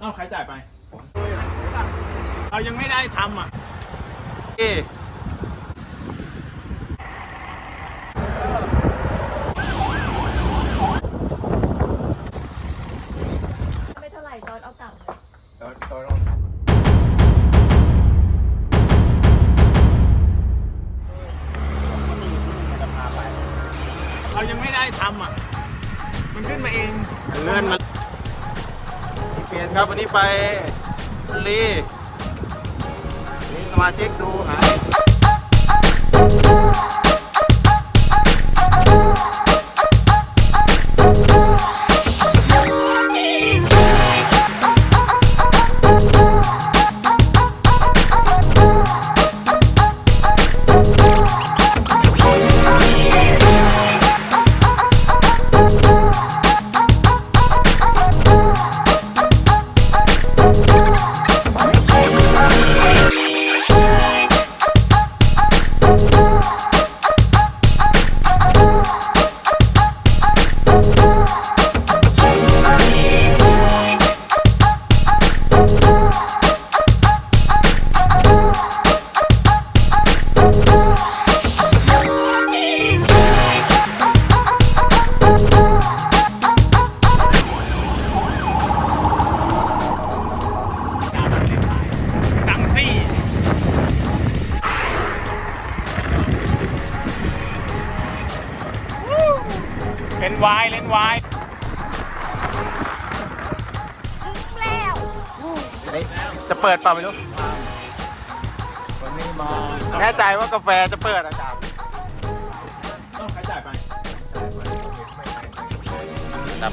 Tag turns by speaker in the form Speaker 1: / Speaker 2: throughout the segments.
Speaker 1: เอ้าใครจ่ายไป เรายังไม่ได้ทำอะ
Speaker 2: เอ๊ะ
Speaker 3: ไม่เท่าไหร่ตอนเอากลับเลย
Speaker 1: เรายังไม่ได้ทำอะ มันขึ้นมาเอง
Speaker 2: เลื่อนมา เปลี่ยนครับ วันนี้ไปลีนิสมาชิกดูหา
Speaker 1: ย ล่นวายเล่นวาย
Speaker 3: แล้ว
Speaker 2: เฮ้ยจะเปิดเปล่าไม่รู้
Speaker 1: วันนี้มา
Speaker 2: แน่ใจว่ากาแฟจะเปิดอาจารย์
Speaker 1: เอ้าใครจ่ายไป
Speaker 2: ครับ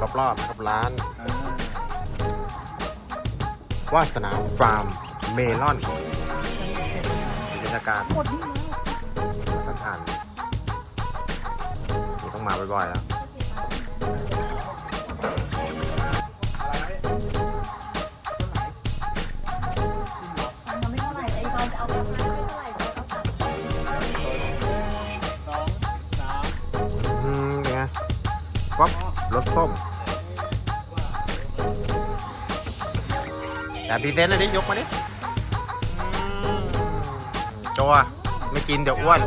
Speaker 2: บริเวณรอบๆนะครับร้าน วาสนาฟาร์มเมลอนบรรยากาศ
Speaker 3: หมดนี่แล้ว
Speaker 2: สถานนี่ต้องมาบ่อยๆแล้ว
Speaker 3: มันไม่เท่าไหร่ไอ้ตอนจะเอากลับ รถ
Speaker 1: ส้ม
Speaker 2: แต่บีเซนอะไรดิยกมาดิจอไม่กินเดี๋ยวอ้วน